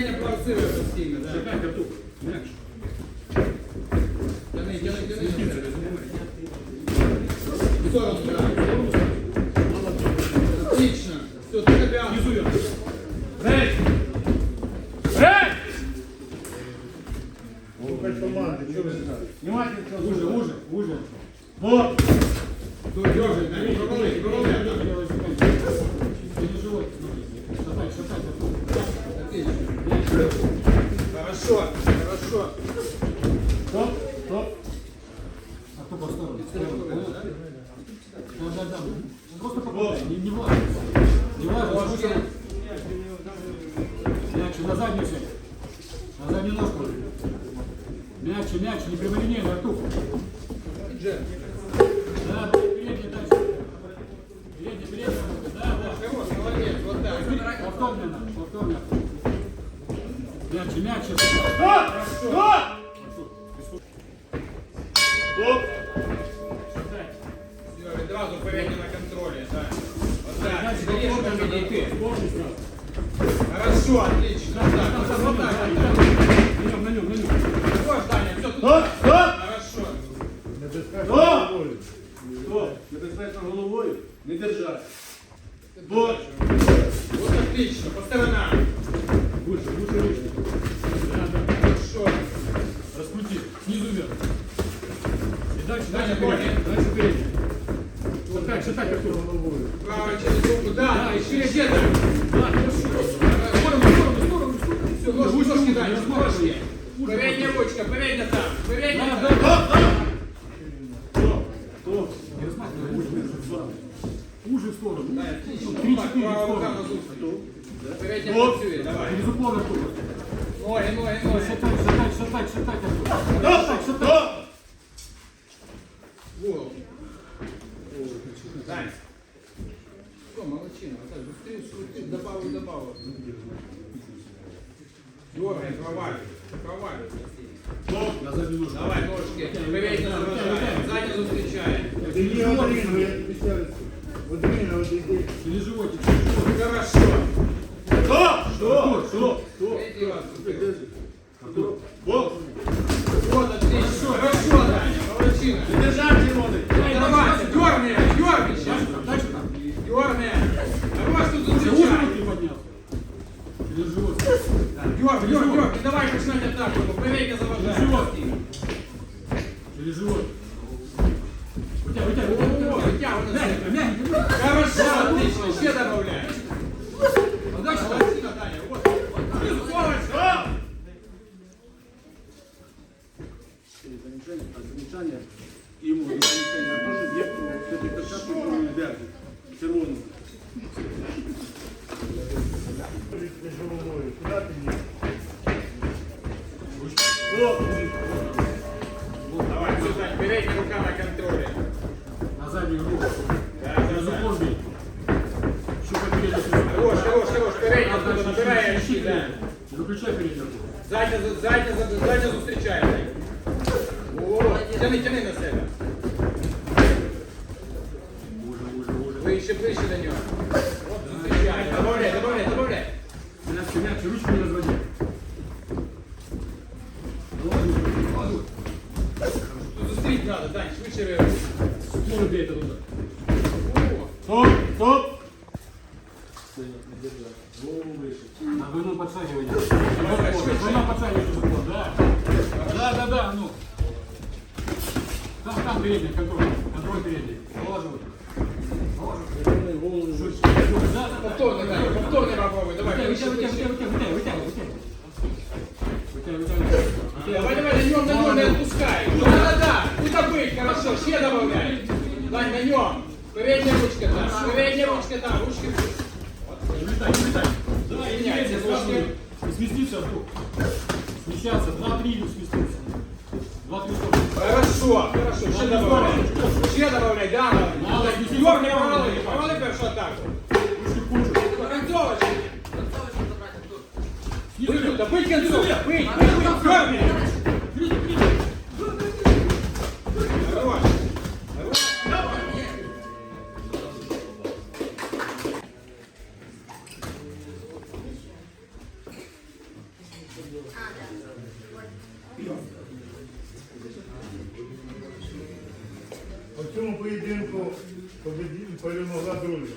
провоцирует сильно, да. Шагай, картух. Мягче. Тяни, тяни, тяни. Снизу, разнимай. В сторону, да. Отлично. Все, ты опять. Снизу вверх. Рейс! Рейс! Внимательно. Уже, уже, уже. Вот. Да. Провали, провали. Хорошо, хорошо. Стоп, стоп. А кто по сторону? Да, да, да. Просто попадай, не, не важно. Не важно, Ножки. слушай. Мягче, на заднюю сядь. На заднюю ножку. Мягче, мягче, не прямолинейно. Джем. Да, передний дальше. Передний, передний. Да, да. Молодец, вот так. Повторно, повторно. Мягче, мягче. Стоп! Стоп! Стоп! Все, відразу передня на контролі, так. Вот так, конечно, повторно сразу. Хорошо, отлично. Вот так, вот так. вот так. На нем, на нем, на нем. Шатай, как Правая через руку, да, еще, еще, да. Да, хорошо. В сторону, в сторону, в сторону, в сторону. Все, ножки, ножки, Даня, ножки. Передняя ручка, передняя там, передняя там. да, да. Стоп, стоп. Уже, в сторону. Ну, Три-четыре в сторону. назустріч. Передня Вот. працює, давай. Через оттуда. Ноги, ноги, ноги. Шатай, шатай, шатай, шатай. оттуда. Шатай, Стоп! шатай. Стоп! Голову. Дань. Что, молодчина, вот так, быстрее скрути, добавил, добавил. Дергай, проваливай, проваливай. Стоп. На заднюю ножку. Давай, ножки, передня заважає, задня зустрічає. Один, один, ви обіцяли. Один, один. Или животик. Живот. Вытягивай, вытягивай, вытягивай. Мягенько, мягенько. Хорошо, отлично. Ще добавляй. Дальше, молодчина, Даня. Вот. Скорость. Замечание, а замечание ему замечание на то, что вот этой перчатки не вяжет. Червону. Давай, передняя рука на контроле. На заднюю руку. Да, да, да. Щупай переднюю руку. Хорош, хорош, хорош. Передня оттуда набирай Ищи да. Выключай переднюю руку. Задня, задня, задня, задня зустрічає. Дань. О, тяни, тяни на себе. Уже, уже, уже. Ближче, ближче до нього. Надо, Дань, швидше реагуй. Скоро бей это туда. Стоп! Стоп! На. Двойном подсаживании уже было, да. Да, да, да, ну. Там, там передний, контроль. Контроль передний. Да, да, да. Повторно, Дань, повторно попробуй. Давай, нем. Передняя ручка там, передняя ручка там, ручки. Не летай, не летай. Да, и Меняйте меняйте, ножки. И сместиться, Артур. Смещаться, два-три и сместиться. Два-три тоже. Хорошо, хорошо, ще добавляй. Ще добавляй, да. Мало, Дерни, провали, провали першу атаку. Ручки в кучу. Концовочки. Быть вверх. туда, быть концовку, быть, быть, быть, дерни. У цьому поєдинку победі- перемогла дружба.